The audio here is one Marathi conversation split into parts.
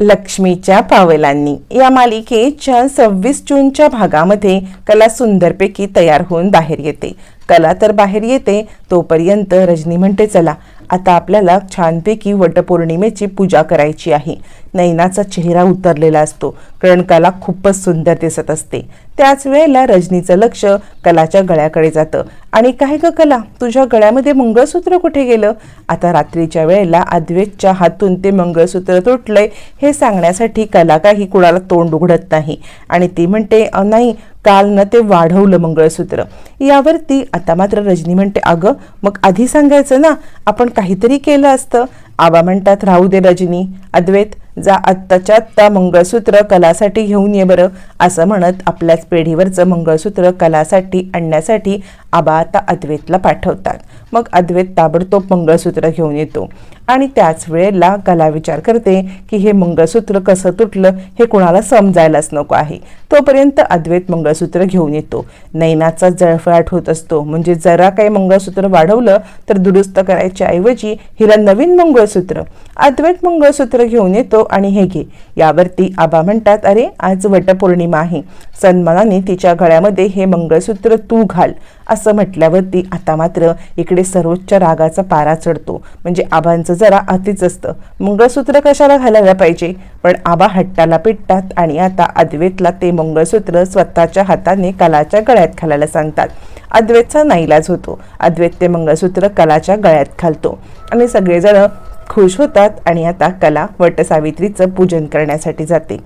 लक्ष्मीच्या पावलांनी. या मालिकेच्या सव्वीस जूनच्या भागामध्ये कला सुंदरपैकी तयार होऊन बाहेर येते. कला तर बाहेर येते तोपर्यंत रजनी म्हणते चला आता आपल्याला छानपैकी वटपौर्णिमेची पूजा करायची आहे. नैनाचा चेहरा उतरलेला असतो. कारण कला खूपच सुंदर दिसत असते. त्याच वेळेला रजनीचं लक्ष कलाच्या गळ्याकडे जातं. आणि काय ग कला? तुझ्या गळ्यामध्ये मंगळसूत्र कुठे गेलं? आता रात्रीच्या वेळेला अद्वेतच्या हातून ते मंगळसूत्र तुटलंय हे सांगण्यासाठी कला काही कुणाला तोंड उघडत नाही. आणि ती म्हणते नाही काल ना ते वाढवलं मंगळसूत्र. यावरती आता मात्र रजनी म्हणते अगं मग आधी सांगायचं ना आपण काहीतरी केलं असतं. आबा म्हणतात राहू दे रजनी अद्वैत जा आत्ताच्या आत्ता मंगळसूत्र कलासाठी घेऊन ये बरं. असं म्हणत आपल्याच पेढीवरचं मंगळसूत्र कलासाठी आणण्यासाठी आबा आता अद्वैतला पाठवतात. मग अद्वैत ताबडतोब मंगळसूत्र घेऊन येतो. आणि त्याच वेळेला कला विचार करते की हे मंगळसूत्र कसं तुटलं हे कुणाला समजायलाच नको आहे. तोपर्यंत अद्वैत मंगळसूत्र घेऊन येतो. नैनाचा जळफळाट होत असतो. म्हणजे जरा काही मंगळसूत्र वाढवलं तर दुरुस्त करायच्या ऐवजी हिला नवीन मंगळसूत्र. अद्वैत मंगळसूत्र घेऊन येतो आणि हे घे. यावरती आबा म्हणतात अरे आज वटपौर्णिमा आहे. सन्मानाने तिच्या गळ्यामध्ये हे मंगळसूत्र तू घाल. असं म्हटल्यावरती आता मात्र इकडे सर्वोच्च रागाचा पारा चढतो. म्हणजे आबांचं जरा अतिच असतं. मंगळसूत्र कशाला घालायला पाहिजे? पण आबा हट्टाला पिटतात आणि आता अद्वैतला ते मंगळसूत्र स्वतःच्या हाताने कलाच्या गळ्यात घालायला सांगतात. अद्वैतचा नाईलाज होतो. अद्वैत ते मंगळसूत्र कलाच्या गळ्यात घालतो. आणि सगळेजण खुश होतात आणि आता कला वटसावित्रीचं पूजन करण्यासाठी जाते.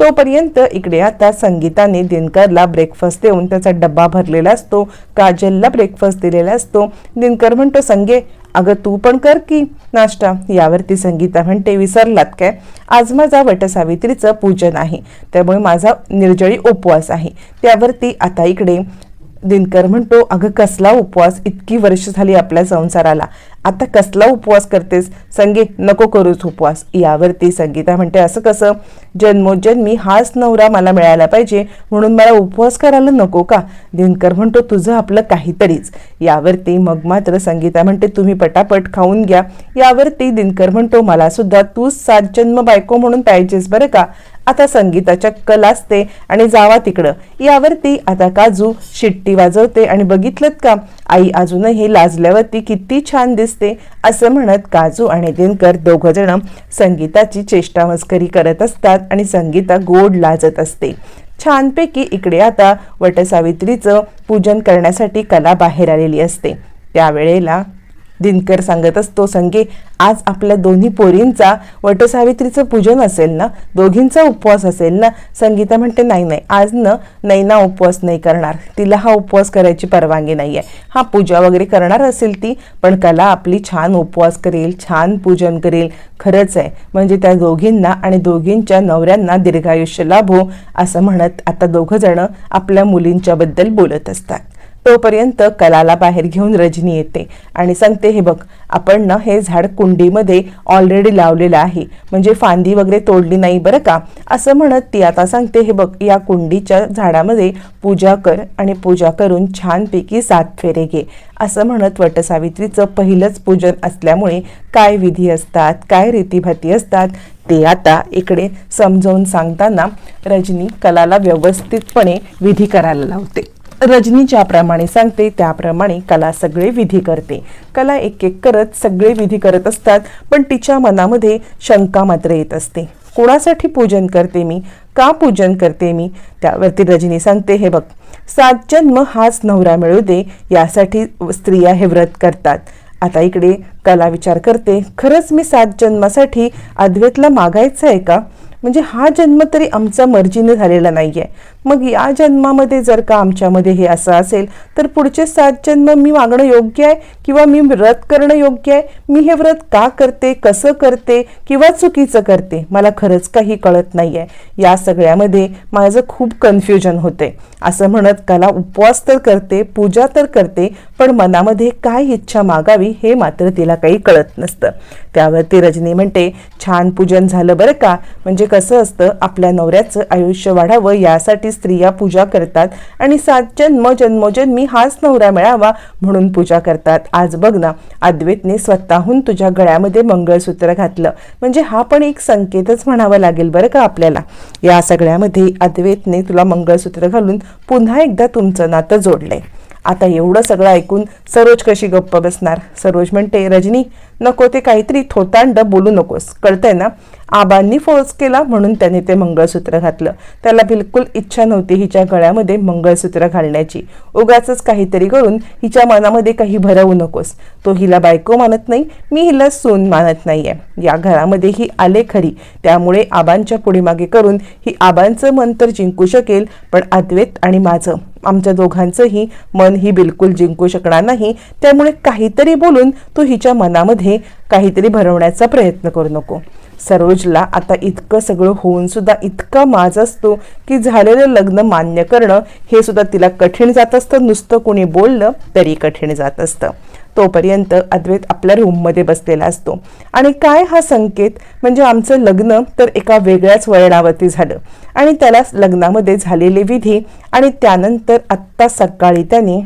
तोपर्यंत इकडे आता संगीताने दिनकरला ब्रेकफास्ट देऊन त्याचा डब्बा भरलेला असतो काजलला ब्रेकफास्ट दिलेला असतो. दिनकर म्हणतो संगे अगं तू पण कर की नाश्ता. यावरती संगीता म्हणते विसरलात काय आज माझा वटसावित्रीचं पूजन आहे त्यामुळे माझा निर्जळी उपवास आहे. त्यावरती आता इकडे दिनकर म्हणतो अगं कसला उपवास इतकी वर्ष झाली आपल्या संसाराला. आता कसला उपवास करतेस? संगे नको करूच उपवास. यावरती संगीता म्हणते असं कसं? जन्मोजन्मी हाच नवरा मला मिळायला पाहिजे म्हणून मला उपवास करायला नको का? दिनकर म्हणतो तुझं आपलं काहीतरीच. यावरती मग मात्र संगीता म्हणते तुम्ही पटापट खाऊन घ्या. यावरती दिनकर म्हणतो मला सुद्धा तूच सात जन्म बायको म्हणून पाहिजेस बरं का? आता संगीताच्या कल असते आणि जावा तिकडं. यावरती आता काजू शिट्टी वाजवते आणि बघितलं का? आई अजूनही लाजल्यावरती किती छान दिसते. असं म्हणत काजू आणि दिनकर दोघ जण संगीताची चेष्टा मस्करी करत असतात आणि संगीता गोड लाजत असते. छानपैकी इकडे आता वटसावित्रीचं पूजन करण्यासाठी कला बाहेर आलेली असते. त्यावेळेला दिनकर सांगत असतो संगे आज आपल्या दोन्ही पोरींचा वटसावित्रीचं पूजन असेल ना? दोघींचा उपवास असेल ना? संगीता म्हणते नाही नाही आज न नैना उपवास नाही करणार. तिला हा उपवास करायची परवानगी नाही आहे हा पूजा वगैरे करणार असेल ती पण कला आपली छान उपवास करेल छान पूजन करेल. खरंच आहे. म्हणजे त्या दोघींना आणि दोघींच्या नवऱ्यांना दीर्घायुष्य लाभो असं म्हणत आता दोघं जण आपल्या मुलींच्याबद्दल बोलत असतात. तोपर्यंत कलाला बाहेर घेऊन रजनी येते. आणि सांगते हे बघ आपण ना हे झाड कुंडीमध्ये ऑलरेडी लावलेलं आहे. म्हणजे फांदी वगैरे तोडली नाही बरं का? असं म्हणत ती आता सांगते हे बघ या कुंडीच्या झाडामध्ये पूजा कर आणि पूजा करून छानपैकी सात फेरे घे. असं म्हणत वटसावित्रीचं पहिलंच पूजन असल्यामुळे काय विधी असतात काय रीतीभाती असतात ते आता इकडे समजावून सांगताना रजनी कलाला व्यवस्थितपणे विधी करायला लावते. रजनी ज्याप्रमाणे सांगते त्याप्रमाणे कला सगळे विधी करते. कला एक एक करत सगळे विधी करत असतात पण तिच्या मनामध्ये शंका मात्र येत असते. कोणासाठी पूजन करते मी? का पूजन करते मी? त्यावरती रजनी सांगते हे बघ सात जन्म हाच नवरा मिळू दे यासाठी स्त्रिया हे व्रत करतात. आता इकडे कला विचार करते खरंच मी सात जन्मासाठी अद्वैतला मागायचं आहे का? म्हणजे हा जन्म तरी आमचा मर्जीने झालेला नाही आहे मग या जन्मामध्ये जर का आमच्यामध्ये हे असं असेल तर पुढचे सात जन्म मी मागणं योग्य आहे किंवा मी व्रत करणं योग्य आहे? मी हे व्रत का करते कसं करते किंवा चुकीचं करते? मला खरंच काही कळत नाही आहे या सगळ्यामध्ये माझं खूप कन्फ्युजन होते. असं म्हणत कला उपवास तर करते पूजा तर करते पण मनामध्ये काय इच्छा मागावी हे मात्र तिला काही कळत नसतं. त्यावरती रजनी म्हणते छान पूजन झालं बरं का? म्हणजे कसं असतं आपल्या नवऱ्याचं आयुष्य वाढावं यासाठी स्त्रिया पूजा करतात आणि सात जन्म जन्मोजन्मी हाच नवरा मिळावा म्हणून पूजा करतात. आज बघ ना अद्वैतने स्वतःहून तुझ्या गळ्यामध्ये मंगळसूत्र घातलं. म्हणजे हा पण एक संकेतच म्हणावा लागेल बरं का आपल्याला. या सगळ्यामध्ये अद्वैतने तुला मंगळसूत्र घालून पुन्हा एकदा तुमचं नातं जोडलंय. आता एवढं सगळं ऐकून सरोज कशी गप्प बसणार? सरोज म्हणते रजनी नको ते काहीतरी थोतांड बोलू नकोस. कळतंय ना? आबांनी फोर्स केला म्हणून त्याने ते मंगळसूत्र घातलं. त्याला बिलकुल इच्छा नव्हती हिच्या गळ्यामध्ये मंगळसूत्र घालण्याची. उगाच काहीतरी करून हिच्या मनामध्ये काही भरवू नकोस. तो हिला बायको मानत नाही मी हिला सून मानत नाहीये. या घरामध्ये ही आले खरी. त्यामुळे आबांच्या पुढीमागे करून ही आबांचं मन तर जिंकू शकेल पण अद्वैत आणि माझं आमच्या दोघांचंही मन ही बिलकुल जिंकू शकणार नाही. त्यामुळे काहीतरी बोलून तू हिच्या मनामध्ये काहीतरी भरवण्याचा प्रयत्न करू नको. सरोजला आता इतकं सगळं होऊन सुद्धा इतका माज असतो की झालेलं लग्न मान्य करणं हे सुद्धा तिला कठीण जात असतं. नुसतं कोणी बोललं तरी कठीण जात असतं. तोपर्यंत अद्वैत आपल्या रूममध्ये बसलेला असतो. आणि काय हा संकेत? म्हणजे आमचं लग्न तर एका वेगळ्याच वळणावरती झालं. आणि त्याला लग्नामध्ये झालेले विधी आणि त्यानंतर आत्ता सकाळी त्याने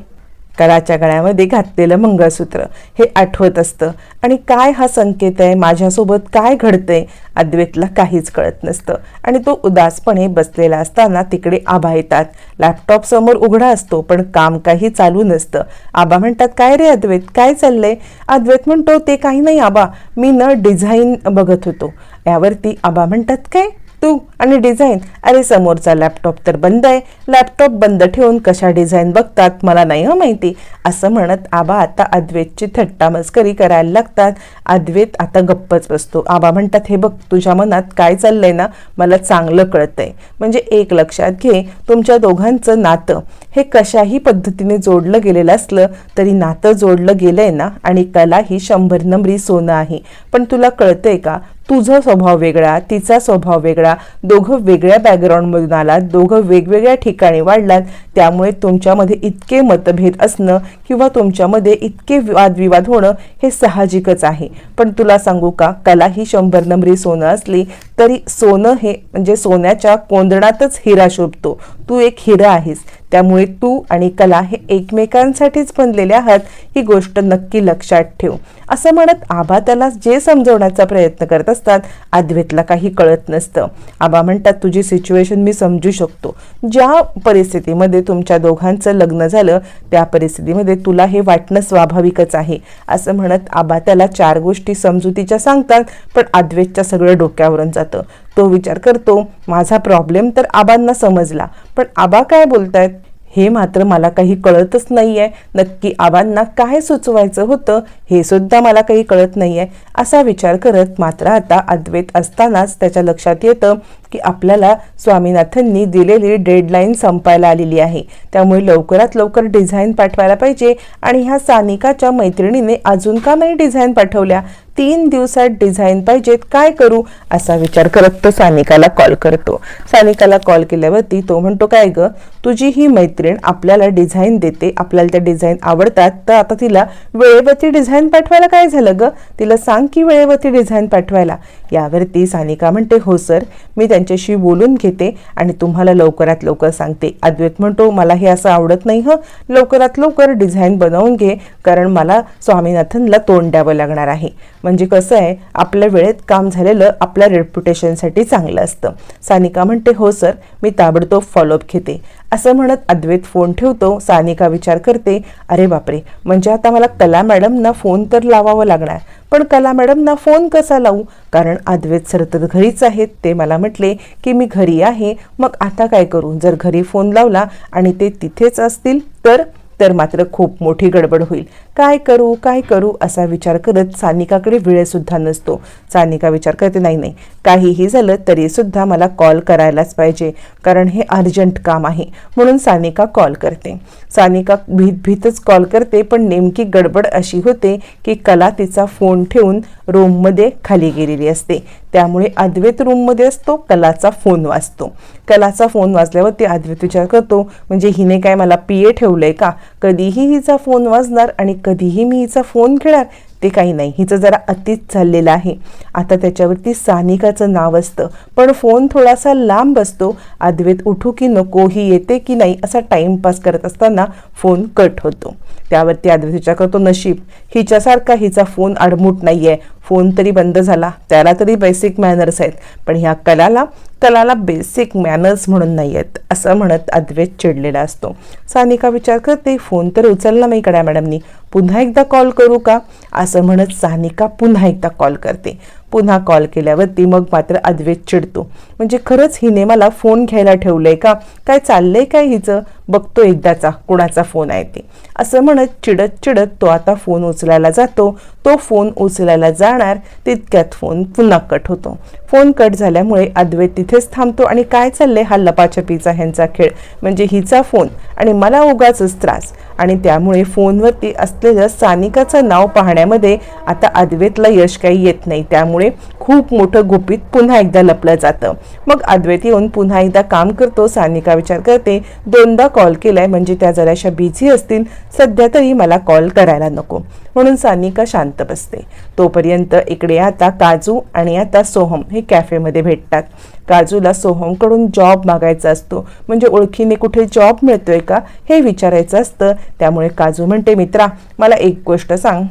कराच्या गळ्यामध्ये घातलेलं मंगळसूत्र. हे आठवत असतं. आणि काय हा संकेत आहे? माझ्यासोबत काय घडतंय? अद्वैतला काहीच कळत नसतं. आणि तो उदासपणे बसलेला असताना तिकडे आबा येतात. लॅपटॉप समोर उघडा असतो पण काम काही चालू नसतं. आबा म्हणतात काय रे अद्वैत? काय चाललंय? अद्वैत म्हणतो ते काही नाही आबा मी न डिझाईन बघत होतो. यावरती आबा म्हणतात काय? तू आणि डिझाईन. अरे समोरचा लॅपटॉप तर बंद आहे. लॅपटॉप बंद ठेवून कशा डिझाईन बघतात मला नाही हं माहिती. असं म्हणत आबा आता अद्वैतची थट्टा मस्करी करायला लागतात. अद्वैत आता गप्पच बसतो. आबा म्हणतात हे बघ तुझ्या मनात काय चाललंय ना मला चांगलं कळतंय. म्हणजे एक लक्षात घे तुमच्या दोघांचं नातं हे कशाही पद्धतीने जोडलं गेलेलं असलं तरी नातं जोडलं गेलंय ना आणि कला ही शंभर नंबरी सोनं आहे. पण तुला कळतंय का? तुझा स्वभाव वेगळा तिचा स्वभाव वेगळा दोघं वेगळ्या बॅकग्राऊंडमधून आलात दोघं वेगवेगळ्या ठिकाणी वाढलात त्यामुळे तुमच्यामध्ये इतके मतभेद असणं किंवा तुमच्यामध्ये इतके वादविवाद होणं हे साहजिकच आहे. पण तुला सांगू का कला ही शंभर नंबरी सोनं असली तरी सोनं हे म्हणजे सोन्याच्या कोंदणातच हिरा शोभतो. तू एक हिरा आहेस त्यामुळे तू आणि कला हे एकमेकांसाठीच बनलेले आहात ही गोष्ट नक्की लक्षात ठेव. असं म्हणत आबा त्याला जे समजवण्याचा प्रयत्न करत असतात अद्वैतला काही कळत नसतं. आबा म्हणतात तुझी सिच्युएशन मी समजू शकतो. ज्या परिस्थितीमध्ये तुमच्या दोघांचं लग्न झालं त्या परिस्थितीमध्ये तुला हे वाटणं स्वाभाविकच आहे. असं म्हणत आबा त्याला चार गोष्टी समजुतीच्या सांगतात पण अद्वैतच्या सगळं डोक्यावरून जातं. तो विचार करतो माझा प्रॉब्लेम तर आबांना समजला. पण आबा काय बोलतायत? हे मात्र मला काही कळतच नाही आहे नक्की आबांना काय सुचवायचं होतं हे सुद्धा मला काही कळत नाही आहे असा विचार करत मात्र आता अद्वैत असतानाच त्याच्या लक्षात येतं की आपल्याला स्वामीनाथननी दिलेली डेडलाईन संपायला आलेली आहे. त्यामुळे लवकरात लवकर डिझाईन पाठवायला पाहिजे आणि ह्या सानिकाच्या मैत्रिणीने अजून का नाही डिझाईन पाठवल्या? तीन दिवसात डिझाईन पाहिजेत काय करू? असा विचार करत तो सानिकाला कॉल करतो. सानिकाला कॉल केल्यावरती तो म्हणतो काय ग? तुझी ही मैत्रीण आपल्याला डिझाईन देते आपल्याला त्या डिझाईन आवडतात तर आता तिला वेळेवरती डिझाईन पाठवायला काय झालं ग? तिला सांग की वेळेवरती डिझाईन पाठवायला. यावरती सानिका म्हणते हो सर. मी त्यांच्याशी बोलून घेते आणि तुम्हाला लवकरात लवकर सांगते. अद्वैत म्हणतो मला हे असं आवडत नाही हं. लवकरात लवकर डिझाईन बनवून घे कारण मला स्वामीनाथनला तोंड द्यावं लागणार आहे. म्हणजे कसं आहे आपल्या वेळेत काम झालेलं आपल्या रेप्युटेशनसाठी चांगलं असतं. सानिका म्हणते हो सर मी ताबडतोब फॉलोअप घेते. असं म्हणत अद्वैत फोन ठेवतो. सानिका विचार करते अरे बापरे! म्हणजे आता मला कला मॅडमना फोन तर लावावं लागणार. पण कला मॅडमना फोन कसा लावू? कारण अद्वैत सर तर घरीच आहेत. ते मला म्हटले की मी घरी आहे. मग आता काय करू? जर घरी फोन लावला आणि ते तिथेच असतील तर तर मात्र खूप मोठी गडबड होईल. काय करू काय करू असा विचार करत सानिकाकडे वेळसुद्धा नसतो. सानिका विचार करते नाही नाही काहीही झालं तरीसुद्धा मला कॉल करायलाच पाहिजे कारण हे अर्जंट काम आहे. म्हणून सानिका कॉल करते. सानिका भीत भीतच कॉल करते पण नेमकी गडबड अशी होते की कला तिचा फोन ठेवून रूममध्ये खाली गेलेली असते. त्यामुळे अद्वैत रूममध्ये असतो कलाचा फोन वाजतो. कलाचा फोन वाजल्यावर ते अद्वैत विचार करतो म्हणजे हिने काय मला पी ए ठेवलं आहे का? कधीही हिचा फोन वाजणार आणि कधीही मी हिचा फोन घेणार ते काही नाही. हिचं जरा अतीच चाललेलं आहे. आता त्याच्यावरती सानिकाचं नाव असतं. पण फोन थोडासा लांब असतो. अद्वैत उठू की नको ही येते की नाही असा टाईमपास करत असताना फोन कट होतो. त्यावरती अद्वैत विचार करतो नशीब. हिच्यासारखा हिचा फोन आडमुट नाही आहे फोन तरी बंद झाला. त्याला तरी बेसिक मॅनर्स आहेत. पण ह्या कलाला तलाला बेसिक मॅनर्स म्हणून नाही आहेत असं म्हणत अद्वैत चिडलेला असतो. सानिका विचार करते फोन तर उचलला नाही कड्या मॅडमनी पुन्हा एकदा कॉल करू का? असं म्हणत सानिका पुन्हा एकदा कॉल करते. पुन्हा कॉल केल्यावरती मग मात्र अद्वैत चिडतो. म्हणजे खरंच हिने मला फोन घ्यायला ठेवलंय का? काय चाललंय काय हिचं? बघतो एकदाचा कुणाचा फोन आहे ते. असं म्हणत चिडत चिडत तो आता फोन उचलायला जातो. तो फोन उचलायला जाणार तितक्यात फोन पुन्हा कट होतो. फोन कट झाल्यामुळे अद्वैत तिथेच थांबतो आणि काय चाललंय हा लपाछपीचा ह्यांचा खेळ? म्हणजे हिचा फोन आणि मला उगाच त्रास. आणि त्यामुळे फोनवरती असलेलं सानिकाचं नाव पाहण्यामध्ये आता अद्वैतला यश काही येत नाही. त्यामुळे खूप मोठं गुपित पुन्हा एकदा लपलं जातं. मग अद्वैत येऊन पुन्हा एकदा काम करतो सानिका विचार करते दोनदा कॉल केलाय म्हणजे त्या जराशा बिझी असतील सध्या तरी मला कॉल करायला नको. म्हणून सानिका शांत बसते. तोपर्यंत इकडे आता काजू आणि आता सोहम हे कॅफेमध्ये भेटतात. काजूला सोहमकडून जॉब मागायचा असतो. म्हणजे ओळखीने कुठे जॉब मिळतोय का हे विचारायचं असतं. त्यामुळे काजू म्हणते मित्रा मला एक गोष्ट सांग.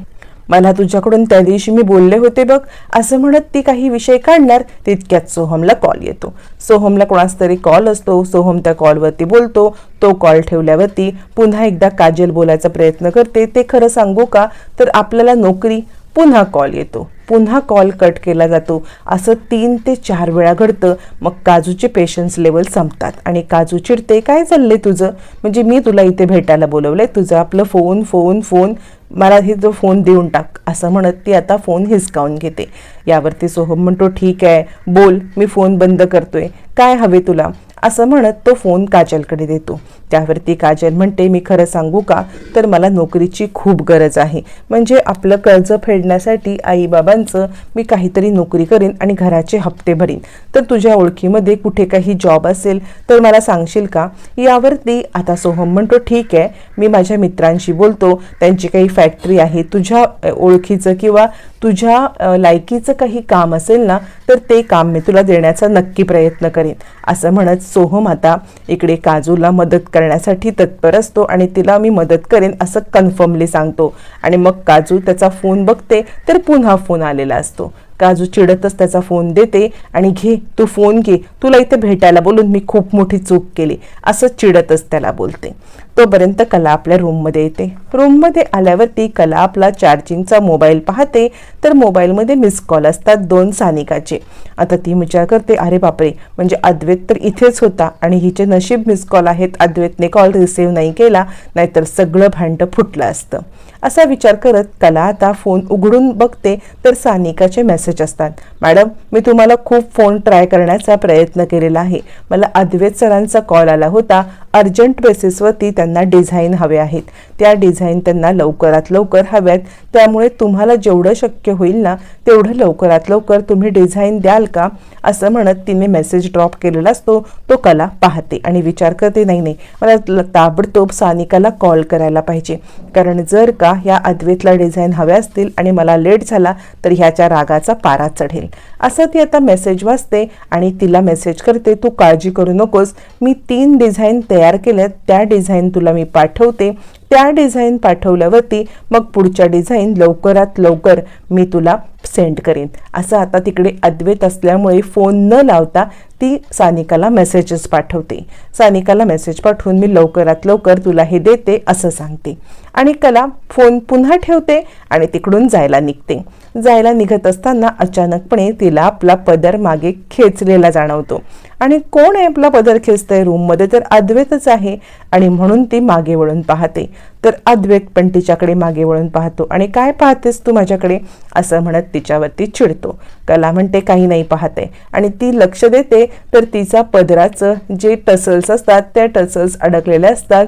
मला तुझ्याकडून त्या दिवशी मी बोलले होते बघ. असं म्हणत ती काही विषय काढणार तितक्यात सोहमला कॉल येतो. सोहमला कोणास तरी कॉल असतो. सोहम त्या कॉलवरती बोलतो. तो कॉल ठेवल्यावरती पुन्हा एकदा काजल बोलायचा प्रयत्न करते. ते खरं सांगू का? तर आपल्याला नोकरी पुन्हा कॉल येतो. पुन्हा कॉल कट केला जातो. असं तीन ते चार वेळा घडतं. मग काजूचे पेशन्स लेवल संपतात. आणि काजू चिडते काय चाललंय तुझं? म्हणजे मी तुला इथे भेटायला बोलवलंय. तुझं आपलं फोन फोन फोन मला हे जो फोन देऊन टाक असं म्हणत ती आता फोन हिसकावून घेते. यावरती सोहम म्हणतो ठीक आहे बोल मी फोन बंद करतोय. काय हवे तुला? असं म्हणत तो फोन काजलकडे देतो. त्यावरती काजल म्हणते मी खरं सांगू का? तर मला नोकरीची खूप गरज आहे. म्हणजे आपलं कर्ज फेडण्यासाठी आईबाबांचं मी काहीतरी नोकरी करीन आणि घराचे हप्ते भरीन. तर तुझ्या ओळखीमध्ये कुठे काही जॉब असेल तर मला सांगशील का? यावरती आता सोहम म्हणतो ठीक आहे. मी माझ्या मित्रांशी बोलतो. त्यांची काही फॅक्टरी आहे. तुझ्या ओळखीचं किंवा तुझ्या लायकीचं काही काम असेल ना तर ते काम मी तुला देण्याचा नक्की प्रयत्न करेन. असं म्हणत सोहम आता इकडे काजूला मदत करण्यासाठी तत्पर असतो आणि तिला मी मदत करेन असं कन्फर्मली सांगतो. आणि मग काजू त्याचा फोन बघते तर पुन्हा फोन आलेला असतो. काजू चिडतच त्याचा फोन देते आणि घे तू फोन घे तुला इथे भेटायला बोलून मी खूप मोठी चूक केली. असं चिडतच त्याला बोलते. तोपर्यंत कला आपल्या रूममध्ये येते. रूममध्ये आल्यावरती कला आपला चार्जिंगचा मोबाईल पाहते तर मोबाईलमध्ये मिस कॉल असतात दोन सानिकाचे आता ती विचार करते अरे बापरे म्हणजे अद्वैत तर इथेच होता आणि हिचे नशीब मिस कॉल आहेत अद्वैतने कॉल रिसीव्ह नाही केला नाहीतर सगळं भांडं फुटलं असतं. असा विचार करत कला आता फोन उघडून बघते तर सानिकाचे मेसेज असतात मॅडम मी तुम्हाला खूप फोन ट्राय करण्याचा प्रयत्न केलेला आहे. मला अद्वैत सरांचा कॉल आला होता अर्जंट बेसिसवरती त्यांना डिझाईन हवे आहेत. त्या डिझाईन त्यांना लवकरात लवकर हव्यात. त्यामुळे तुम्हाला जेवढं शक्य होईल ना तेवढं लवकरात लवकर तुम्ही डिझाईन द्याल का? असं म्हणत तिने मेसेज ड्रॉप केलेला असतो. तो कला पाहते आणि विचार करते नाही नाही मला ताबडतोब सानिकाला कॉल करायला पाहिजे. कारण जर का ह्या अद्वैतला डिझाईन हव्या असतील आणि मला लेट झाला तर ह्याच्या रागाचा पारा चढेल. असं ती आता मेसेज वाचते आणि तिला मेसेज करते तू काळजी करू नकोस. मी तीन डिझाईन तयार केल्यात. त्या डिझाईन तुला मी पाठवते. त्या डिझाईन पाठवल्यावरती मग पुढच्या डिझाईन लवकरात लवकर मी तुला सेंड करेन. असं आता तिकडे अद्वैत असल्यामुळे फोन न लावता ती सानिकाला मेसेजेस पाठवते. सानिकाला मेसेज पाठवून मी लवकरात लवकर तुला हे देते असं सांगते. आणि कला फोन पुन्हा ठेवते आणि तिकडून जायला निघते. जायला निघत असताना अचानकपणे तिला आपला पदर मागे खेचलेला जाणवतो. आणि कोण आहे आपला पदर खेचतंय रूममध्ये? तर अद्वैतच आहे. आणि म्हणून ती मागे वळून पाहते. तर अद्वैत पण तिच्याकडे मागे वळून पाहतो. आणि काय पाहतेस तू माझ्याकडे? असं म्हणत तिच्यावरती चिडतो. कला म्हणते काही नाही पाहते. आणि ती लक्ष देते. तर तिचा पदराचं जे टसल्स असतात त्या टसल्स अडकलेल्या असतात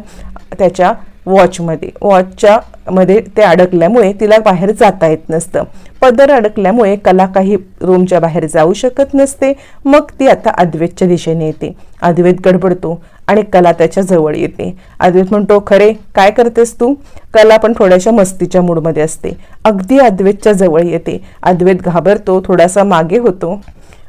त्याच्या वॉचमध्ये. वॉचच्या मध्ये ते अडकल्यामुळे तिला बाहेर जाता येत नसतं. पदर अडकल्यामुळे कला काही रूमच्या बाहेर जाऊ शकत नसते. मग ती आता अद्वैतच्या दिशेने येते. अद्वैत गडबडतो आणि कला त्याच्याजवळ येते. अद्वैत म्हणतो खरे काय करतेस तू? कला पण थोड्याशा मस्तीच्या मूडमध्ये असते. अगदी अद्वैतच्या जवळ येते. अद्वैत घाबरतो थोडासा मागे होतो.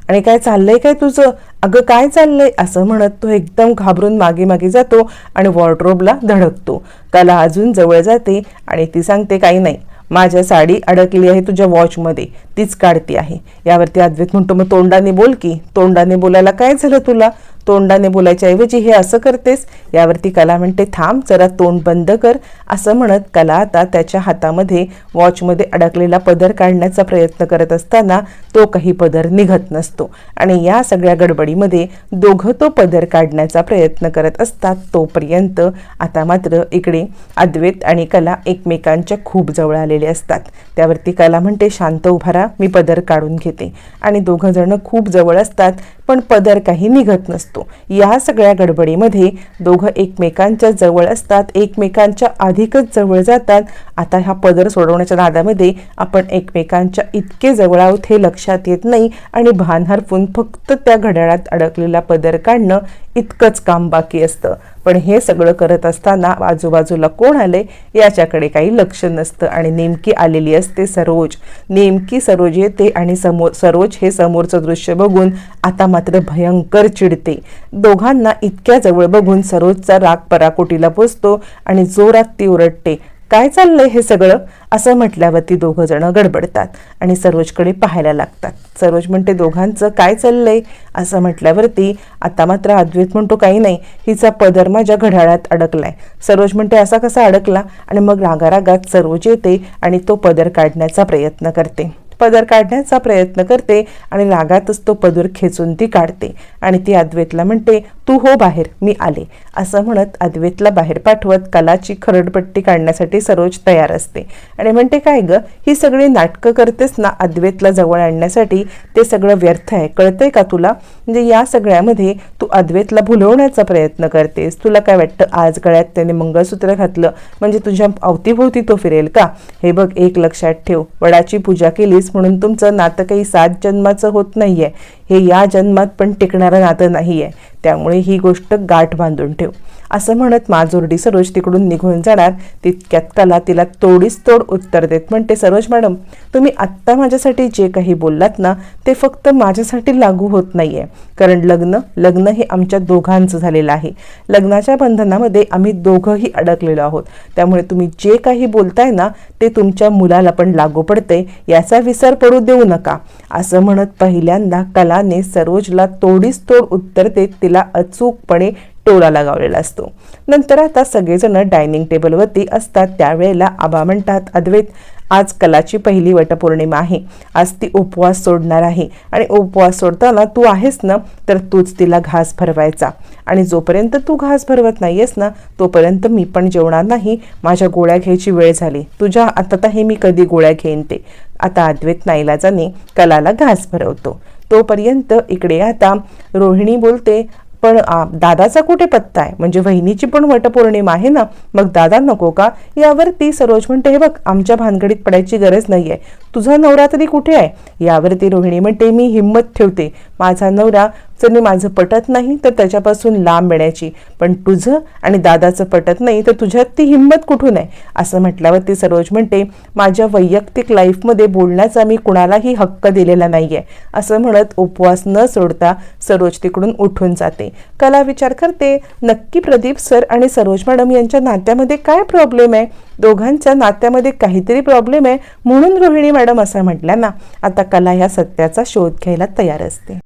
आणि काय चाललंय काय तुझं? अगं काय चाललंय? असं म्हणत तो एकदम घाबरून मागे मागे जातो आणि वॉर्ड्रोबला धडकतो. कला अजून जवळ जाते आणि ती सांगते काही नाही. माझ्या साडी अडकली आहे तुझ्या वॉचमध्ये तीच काढती आहे. यावरती अद्वैत म्हणतो मग तोंडाने बोल की तोंडाने बोलायला काय झालं तुला? तोंडाने बोलायच्या ऐवजी हे असं करतेस? यावरती कला म्हणते थांब जरा तोंड बंद कर. असं म्हणत कला आता त्याच्या हातामध्ये वॉचमध्ये अडकलेला पदर काढण्याचा प्रयत्न करत असताना तो काही पदर निघत नसतो. आणि या सगळ्या गडबडीमध्ये दोघं तो पदर काढण्याचा प्रयत्न करत असतात तोपर्यंत आता मात्र इकडे अद्वैत आणि कला एकमेकांच्या खूप जवळ आलेले असतात. त्यावरती कला म्हणते शांत उभा राहा मी पदर काढून घेते. आणि दोघं जण खूप जवळ असतात पण पदर काही निघत नसतो. या सगळ्या गडबडीमध्ये दोघं एकमेकांच्या जवळ असतात एकमेकांच्या अधिकच जवळ जातात. आता हा पदर सोडवण्याच्या नादामध्ये आपण एकमेकांच्या इतके जवळ आहोत हे लक्षात येत नाही आणि भान हरपून फक्त त्या घड्याळात अडकलेला पदर काढणं इतकंच काम बाकी असतं. पण हे सगळं करत असताना आजूबाजूला कोण आले याच्याकडे काही लक्ष नसतं आणि नेमकी आलेली असते सरोज. नेमकी सरोज येते आणि समोर सरोज हे समोरचं दृश्य बघून आता मात्र भयंकर चिडते. दोघांना इतक्या जवळ बघून सरोजचा राग पराकोटीला पोचतो आणि जोरात ती ओरडते काय चाललंय हे सगळं? असं म्हटल्यावरती दोघं जण गडबडतात आणि सरोजकडे पाहायला लागतात. सरोज म्हणते दोघांचं काय चाललंय? असं म्हटल्यावरती आता मात्र अद्वैत म्हणतो काही नाही. हिचा पदर माझ्या घड्याळात अडकलाय. सरोज म्हणते असा कसा अडकला? आणि मग रागारागात सरोज येते आणि तो पदर काढण्याचा प्रयत्न करते. पदर काढण्याचा प्रयत्न करते आणि रागातच तो पदर खेचून ती काढते. आणि ती अद्वैतला म्हणते तू हो बाहेर मी आले असं म्हणत अद्वैतला बाहेर पाठवत कलाची खरडपट्टी काढण्यासाठी सरोज तयार असते. आणि म्हणते काय ग ही सगळी नाटकं करतेस ना अद्वैतला जवळ आणण्यासाठी? ते सगळं व्यर्थ आहे. कळतंय का तुला? म्हणजे या सगळ्यामध्ये तू अद्वैतला भुलवण्याचा प्रयत्न करतेस. तुला काय वाटतं आज गळ्यात त्याने मंगळसूत्र घातलं? म्हणजे तुझ्या अवतीभोवती तो फिरेल का? हे बघ एक लक्षात ठेव. वडाची पूजा केलीस म्हणून तुमचं नातं काही सात जन्माचं होत नाहीये. हे या जन्मात पण टिकणारं नातं नाही आहे त्यामुळे ही गोष्ट गाठ बांधून ठेव. असं म्हणत माजोरडी सरोज तिकडून निघून जाणार. तितक्यात कला तिला तोडीस तोड उत्तर देत म्हणते सरोज मॅडम तुम्ही आत्ता माझ्यासाठी जे काही बोललात ना ते फक्त माझ्यासाठी लागू होत नाही आहे कारण लग्न लग्न हे आमच्या दोघांचं झालेलं आहे. लग्नाच्या बंधनामध्ये आम्ही दोघंही अडकलेलो आहोत. त्यामुळे तुम्ही जे काही बोलताय ना ते तुमच्या मुलाला पण लागू पडते याचा विसर पडू देऊ नका. असं म्हणत पहिल्यांदा कलाने सरोजला तोडीस तोड उत्तर देत तिला अचूकपणे टोला लगावलेला असतो. नंतर आता सगळेजण डायनिंग टेबलवरती असतात. त्यावेळेला आबा म्हणतात अद्वैत आज कलाची पहिली वटपौर्णिमा आहे. आज ती उपवास सोडणार आहे. आणि उपवास सोडताना तू आहेस ना तर तूच तिला घास भरवायचा. आणि जोपर्यंत तू घास भरवत नाहीयेस ना तोपर्यंत मी पण जेवणार नाही. माझ्या गोळ्या घ्यायची वेळ झाली. तुझ्या आता हे मी कधी गोळ्या घेईन ते. आता अद्वैत नाईलाजाने कलाला घास भरवतो. तोपर्यंत इकडे आता रोहिणी बोलते पण दादाचा कुठे पत्ता आहे? म्हणजे वहिनीची पण वटपौर्णिमा आहे ना? मग दादा नको का? यावर ती सरोज म्हणते हे बघ आमच्या भानगडीत पडायची गरज नाहीये. तुझा नवरा तरी कुठे आहे? यावरती रोहिणी म्हणते मी हिंमत ठेवते. माझा नवरा जर माझं पटत नाही तर त्याच्यापासून लांब येण्याची. पण तुझं आणि दादाचं पटत नाही तर तुझ्यात ती हिंमत कुठून आहे? असं म्हटल्यावरती सरोज म्हणते माझ्या वैयक्तिक लाईफमध्ये बोलण्याचा मी कुणालाही हक्क दिलेला नाही आहे असं म्हणत उपवास न सोडता सरोज तिकडून उठून जाते. कला विचार करते नक्की प्रदीप सर आणि सरोज मॅडम यांच्या नात्यामध्ये काय प्रॉब्लेम आहे? दोघांच्या नात्यामध्ये काहीतरी प्रॉब्लेम आहे म्हणून रोहिणी मॅडम असं म्हटल्या ना आता कला ह्या सत्याचा शोध घ्यायला तयार असते.